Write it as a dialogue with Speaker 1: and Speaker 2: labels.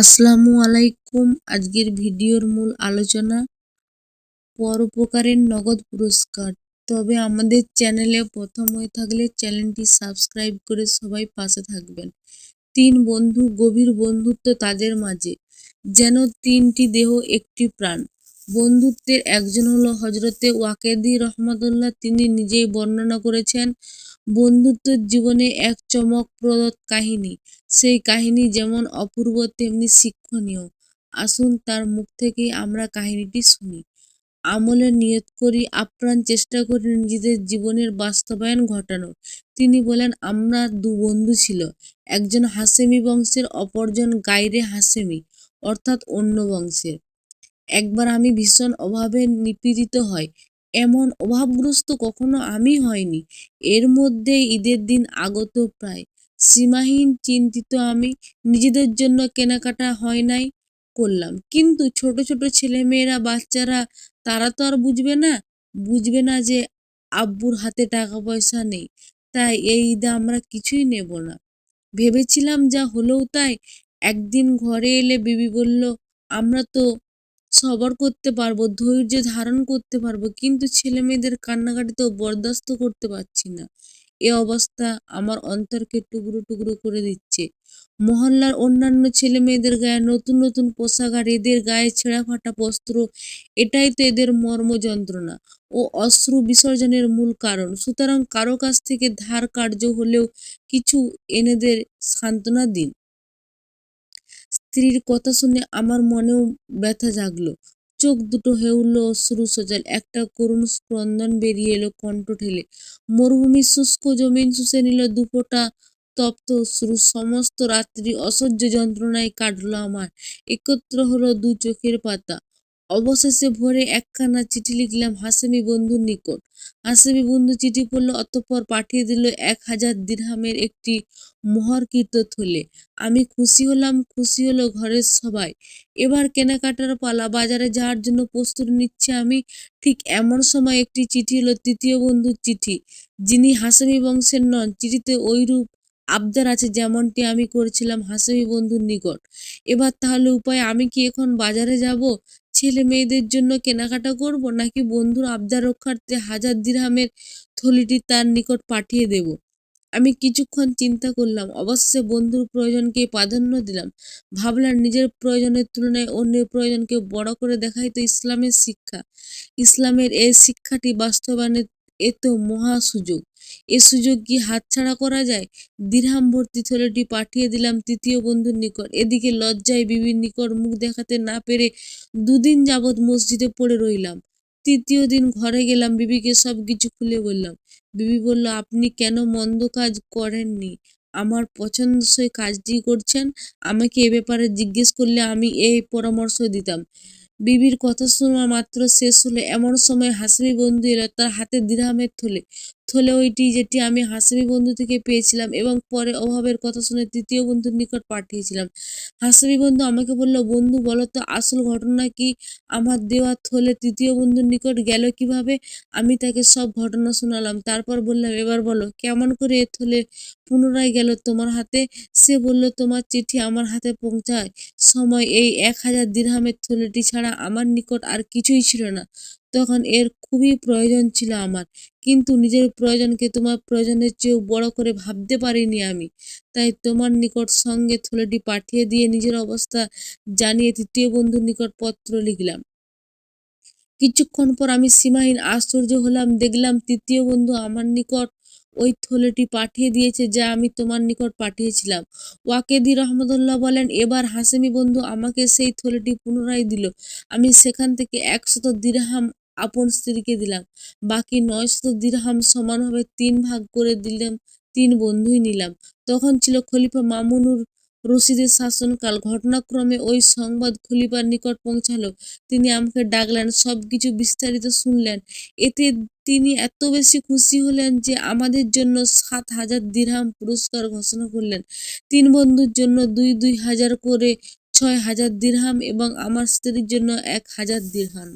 Speaker 1: আসসালামু আলাইকুম। আজকের ভিডিওর মূল আলোচনা পরোপকারের নগদ পুরস্কার। তবে আমাদের চ্যানেলে প্রথম হয়ে থাকলে চ্যানেলটি সাবস্ক্রাইব করে সবাই পাশে থাকবেন। তিন বন্ধু, গভীর বন্ধুত্ব তাদের মাঝে। যেন তিনটি দেহ একটি প্রাণ। বন্ধুত্বের একজন হলো হজরতে ওয়াকেদি রহমতুল্লাহ। তিনি নিজেই বর্ণনা করেছেন বন্ধুত্বের জীবনে এক চমকপ্রদ কাহিনী। সেই কাহিনী যেমন অপূর্ব, তেমনি শিক্ষণীয়। আসুন তার মুখ থেকেই আমরা কাহিনীটি শুনি। আমলে নিয়ত করি, আপ্রাণ চেষ্টা করি নিজেদের জীবনের বাস্তবায়ন ঘটানোর তিনি বলেন, আমরা দু বন্ধু ছিল। একজন হাসেমি বংশের, অপরজন গাইরে হাসেমি, অর্থাৎ অন্য বংশের। একবার আমি ভীষণ অভাবে নিপীড়িত হয় এমন অভাবগ্রস্ত কখনো আমি হয়নি এর মধ্যে ঈদের দিন আগত প্রায়। সীমাহীন চিন্তিত আমি নিজেদের জন্য কেনাকাটা হয় নাই করলাম। কিন্তু ছোট ছোট ছেলেমেয়েরা, বাচ্চারা, তারা তো আর বুঝবে না। বুঝবে না যে আব্বুর হাতে টাকা পয়সা নেই। তাই এই ঈদে আমরা কিছুই নেব না। ভেবেছিলাম যা হলেও তাই। একদিন ঘরে এলে বিবি বলল, আমরা তো সবর করতে পারব, ধৈর্য ধারণ করতে পারব, কিন্তু ছেলে মেয়েদের কান্নাকাটি তো বরদাস্ত করতে পারছি না। এ অবস্থা আমার অন্তরকে টুকরো টুকরো করে দিচ্ছে। মহল্লার অন্যান্য ছেলে মেয়েদের গায়ে নতুন নতুন পোশাক আর এদের গায়ে ছেঁড়া ফাটা বস্ত্র, এটাই তো এদের মর্ম যন্ত্রণা ও অশ্রু বিসর্জনের মূল কারণ। সুতরাং কারও কাছ থেকে ধার কার্য হলেও কিছু এনেদের সান্ত্বনা দিন। স্ত্রীর কথা শুনে আমার মনেও ব্যথা জাগলো। চোখ দুটো উঠল অশ্রু সজল, একটা করুণ স্পন্দন বেরিয়ে এলো কণ্ঠ ঠেলে। মরুভূমির শুষ্ক জমিন শুষে নিল দুপোটা তপ্ত অশ্রু। সমস্ত রাত্রি অসহ্য যন্ত্রণায় কাটলো আমার। একত্র হলো দু চোখের পাতা। অবশেষে ভোরে একখানা চিঠি লিখলাম হাসেমি বন্ধুর নিকট। হাসেমি বন্ধু চিঠি পড়ল, অতঃপর পাঠিয়ে দিল এক হাজার দিরহামের একটি মোহরকৃত থলে। আমি খুশি হলাম, খুশি হলো ঘরের সবাই। এবার কেনাকাটার পালা, বাজারে যাওয়ার জন্য প্রস্তুতি নিচ্ছে আমি। ঠিক এমন সময় একটি চিঠি হলো তৃতীয় বন্ধুর চিঠি। যিনি হাসেমি বংশের নন, চিঠিতে ওইরূপ আবদার আছে যেমনটি আমি করেছিলাম হাসেমি বন্ধুর নিকট। এবার তাহলে উপায় আমি কি এখন বাজারে যাব? ছেলে মেয়েদের জন্য কেনাকাটা করব নাকি বন্ধুর আবদার রক্ষার্থে হাজার দিরহামের থলিটি তার নিকট পাঠিয়ে দেব? আমি কিছুক্ষণ চিন্তা করলাম, অবশেষে বন্ধুর প্রয়োজনকে প্রাধান্য দিলাম। ভাবলাম নিজের প্রয়োজনের তুলনায় অন্যের প্রয়োজনকে বড় করে দেখাই তো ইসলামের শিক্ষা। ইসলামের এই শিক্ষাটি বাস্তবায়নের এ তো মহা সুযোগ। এ সুযোগ কি হাতছাড়া করা যায়? দিরহাম ভর্তি থলেটি পাঠিয়ে দিলাম তৃতীয় বন্ধুর নিকট। এদিকে লজ্জায় বিবির নিকট মুখ দেখাতে না পেরে দুদিন যাবৎ মসজিদে পড়ে রইলাম। তৃতীয় দিন ঘরে গেলাম, বিবিকে সব কিছু খুলে বললাম। বিবি বলল, আপনি কেন মন্দ কাজ করেননি? আমার পছন্দসই কাজটি করছেন। আমাকে এ ব্যাপারে জিজ্ঞেস করলে আমি এই পরামর্শ দিতাম। বিবির কথা শোনা মাত্র শেষ হলে। এমন সময় হাসমি বন্ধু এলো তার হাতে দিরহামের থলে থলে ওইটি যেটি আমি হাসমি বন্ধু থেকে পেয়েছিলাম এবং পরে অভাবের কথা শুনে তৃতীয় বন্ধুর নিকট পাঠিয়েছিলাম। হাসমি বন্ধু আমাকে বলল, বন্ধু, বলো তো, আসল ঘটনা কি? আমার দেওয়া থলে তৃতীয় বন্ধুর নিকট গেল কীভাবে? আমি তাকে সব ঘটনা শোনালাম, তারপর বললাম, এবার বলো, কেমন করে এ থলে পুনরায় গেল তোমার হাতে? সে বলল, তোমার চিঠি আমার হাতে পৌঁছায়। সময় এই এক হাজার দিরহামের থলেটি ছাড়া আমার নিকট আর কিছুই ছিল না। তখন এর খুবই প্রয়োজন ছিল আমার। কিন্তু নিজের প্রয়োজনকে তোমার প্রয়োজনের চেয়েও বড় করে ভাবতে পারিনি আমি। তাই তোমার নিকট সঙ্গে থলেটি পাঠিয়ে দিয়ে নিজের অবস্থা জানিয়ে তৃতীয় বন্ধুর নিকট পত্র লিখলাম। কিছুক্ষণ পর আমি সীমাহীন আশ্চর্য হলাম, দেখলাম তৃতীয় বন্ধু আমার নিকট ওই থলেটি পাঠিয়ে দিয়েছে যা আমি তোমার নিকট পাঠিয়েছিলাম। ওয়াকেদি রহমতুল্লাহ বলেন, এবার হাসেমি বন্ধু আমাকে সেই থলেটি পুনরায় দিল। আমি সেখান থেকে একশত দিরহাম আপন স্ত্রীকে দিলাম। বাকি নয়শত দিরহাম সমানভাবে তিন ভাগ করে দিলাম, তিন বন্ধুই নিলাম। তখন ছিল খলিফা মামুনুর রশিদের শাসনকাল। ঘটনাক্রমে ওই সংবাদ খলিফার নিকট পৌঁছালো। তিনি আমাকে ডাকলেন সব কিছু বিস্তারিত শুনলেন। এতে তিনি এত বেশি খুশি হলেন যে আমাদের জন্য সাত হাজার দিরহাম পুরস্কার ঘোষণা করলেন। তিন বন্ধুর জন্য দুই দুই হাজার করে ছয় হাজার দিরহাম এবং আমার স্ত্রীর জন্য এক হাজার দিরহাম।